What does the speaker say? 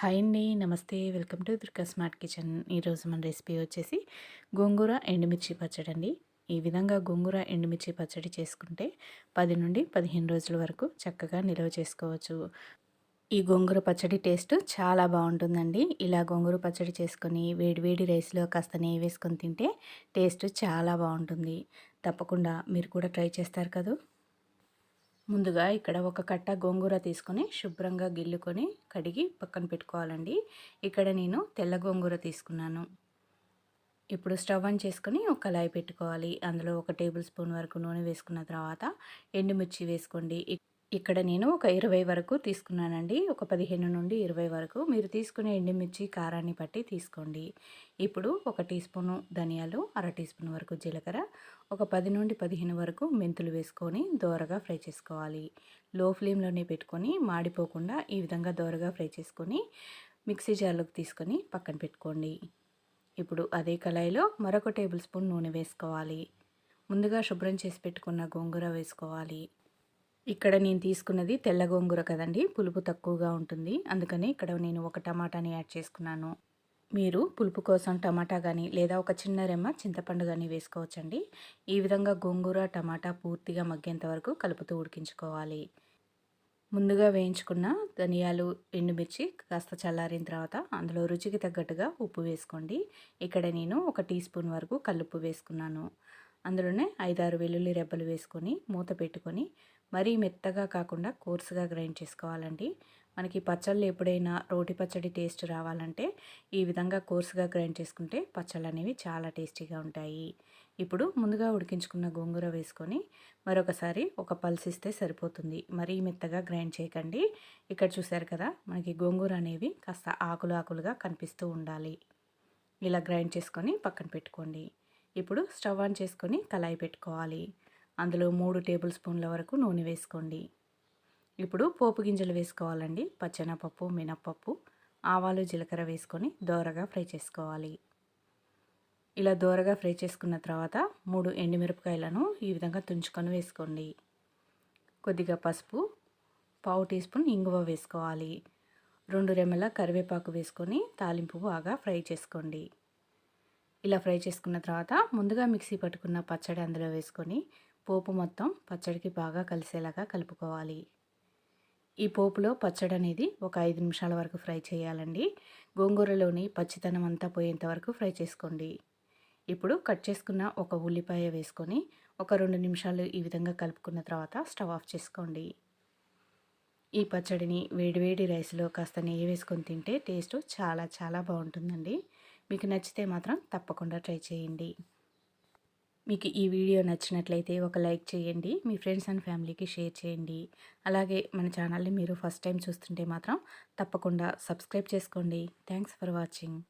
Hi అండి నమస్తే. Welcome to Durga smart kitchen. ఈరోజు మన రెసిపీ వచ్చేసి గోంగూర ఎండుమిర్చి పచ్చడి అండి ఈ విధంగా గోంగూర ఎండుమిర్చి పచ్చడి చేసుకుంటే పది నుండి పదిహేను రోజుల వరకు చక్కగా నిల్వ చేసుకోవచ్చు. ఈ గోంగూర పచ్చడి టేస్ట్ చాలా బాగుంటుందండి. ఇలా గోంగూర పచ్చడి చేసుకొని వేడివేడి రైస్లో కాస్త నెయ్యి వేసుకొని తింటే టేస్ట్ చాలా బాగుంటుంది. తప్పకుండా మీరు కూడా ట్రై చేస్తారు కదా? ముందుగా ఇక్కడ ఒక కట్ట గోంగూర తీసుకొని శుభ్రంగా గిల్లుకొని కడిగి పక్కన పెట్టుకోవాలండి. ఇక్కడ నేను తెల్ల గోంగూర తీసుకున్నాను. ఇప్పుడు స్టవ్ ఆన్ చేసుకొని ఒక కళాయి పెట్టుకోవాలి. అందులో ఒక టేబుల్ స్పూన్ వరకు నూనె వేసుకున్న తర్వాత ఎండుమిర్చి వేసుకోండి. ఇక్కడ నేను ఒక ఇరవై వరకు తీసుకున్నానండి. ఒక పదిహేను నుండి ఇరవై వరకు. మీరు తీసుకునే ఎండుమిర్చి కారాన్ని బట్టి తీసుకోండి. ఇప్పుడు ఒక టీ స్పూను ధనియాలు అర టీ స్పూన్ వరకు జీలకర్ర ఒక పది నుండి పదిహేను వరకు మెంతులు వేసుకొని దోరగా ఫ్రై చేసుకోవాలి. లో ఫ్లేమ్లోనే పెట్టుకొని మాడిపోకుండా ఈ విధంగా దోరగా ఫ్రై చేసుకొని మిక్సీ జార్లోకి తీసుకొని పక్కన పెట్టుకోండి. ఇప్పుడు అదే కళాయిలో మరొక టేబుల్ స్పూన్ నూనె వేసుకోవాలి. ముందుగా శుభ్రం చేసి పెట్టుకున్న గోంగూర వేసుకోవాలి. ఇక్కడ నేను తీసుకున్నది తెల్ల గోంగూర కదండి. పులుపు తక్కువగా ఉంటుంది. అందుకని ఇక్కడ నేను ఒక టమాటాని యాడ్ చేసుకున్నాను. మీరు పులుపు కోసం టమాటా కానీ లేదా ఒక చిన్న రెమ్మ చింతపండు కానీ వేసుకోవచ్చండి. ఈ విధంగా గోంగూర టమాటా పూర్తిగా మగ్గేంత వరకు కలుపుతూ ఉడికించుకోవాలి. ముందుగా వేయించుకున్న ధనియాలు ఎండుమిర్చి కాస్త చల్లారిన తర్వాత అందులో రుచికి తగ్గట్టుగా ఉప్పు వేసుకోండి. ఇక్కడ నేను ఒక టీ స్పూన్ వరకు కల్లుప్పు వేసుకున్నాను. అందులోనే ఐదారు వెల్లుల్లి రెబ్బలు వేసుకొని మూత పెట్టుకొని మరీ మెత్తగా కాకుండా కోర్సుగా గ్రైండ్ చేసుకోవాలండి. మనకి పచ్చళ్ళు ఎప్పుడైనా రోటి పచ్చడి టేస్ట్ రావాలంటే ఈ విధంగా కోర్సుగా గ్రైండ్ చేసుకుంటే పచ్చళ్ళు అనేవి చాలా టేస్టీగా ఉంటాయి. ఇప్పుడు ముందుగా ఉడికించుకున్న గోంగూర వేసుకొని మరొకసారి ఒక పల్స్ ఇస్తే సరిపోతుంది. మరీ మెత్తగా గ్రైండ్ చేయకండి. ఇక్కడ చూసారు కదా మనకి గోంగూర అనేవి కాస్త ఆకులు ఆకులుగా కనిపిస్తూ ఉండాలి. ఇలా గ్రైండ్ చేసుకొని పక్కన పెట్టుకోండి. ఇప్పుడు స్టవ్ ఆన్ చేసుకొని కళాయి పెట్టుకోవాలి. అందులో మూడు టేబుల్ స్పూన్ల వరకు నూనె వేసుకోండి. ఇప్పుడు పోపు గింజలు వేసుకోవాలండి. పచ్చెనపప్పు మినప్పప్పు ఆవాలు జీలకర్ర వేసుకొని దోరగా ఫ్రై చేసుకోవాలి. ఇలా దోరగా ఫ్రై చేసుకున్న తర్వాత మూడు ఎండుమిరపకాయలను ఈ విధంగా తుంచుకొని వేసుకోండి. కొద్దిగా పసుపు పావు టీ స్పూన్ ఇంగువ వేసుకోవాలి. రెండు రెమ్మల కరివేపాకు వేసుకొని తాలింపు బాగా ఫ్రై చేసుకోండి. ఇలా ఫ్రై చేసుకున్న తర్వాత ముందుగా మిక్సీ పట్టుకున్న పచ్చడి అందులో వేసుకొని పోపు మొత్తం పచ్చడికి బాగా కలిసేలాగా కలుపుకోవాలి. ఈ పోపులో పచ్చడి అనేది ఒక ఐదు నిమిషాల వరకు ఫ్రై చేయాలండి. గోంగూరలోని పచ్చితనం అంతా పోయేంత వరకు ఫ్రై చేసుకోండి. ఇప్పుడు కట్ చేసుకున్న ఒక ఉల్లిపాయ వేసుకొని ఒక రెండు నిమిషాలు ఈ విధంగా కలుపుకున్న తర్వాత స్టవ్ ఆఫ్ చేసుకోండి. ఈ పచ్చడిని వేడివేడి రైస్లో కాస్త నెయ్యి వేసుకొని తింటే టేస్ట్ చాలా చాలా బాగుంటుందండి. మీకు నచ్చితే మాత్రం తప్పకుండా ట్రై చేయండి. మీకు ఈ వీడియో నచ్చినట్లయితే ఒక లైక్ చేయండి మీ ఫ్రెండ్స్ అండ్ ఫ్యామిలీకి షేర్ చేయండి. అలాగే మన ఛానల్ని మీరు ఫస్ట్ టైం చూస్తుంటే మాత్రం తప్పకుండా సబ్స్క్రైబ్ చేసుకోండి. Thanks for watching.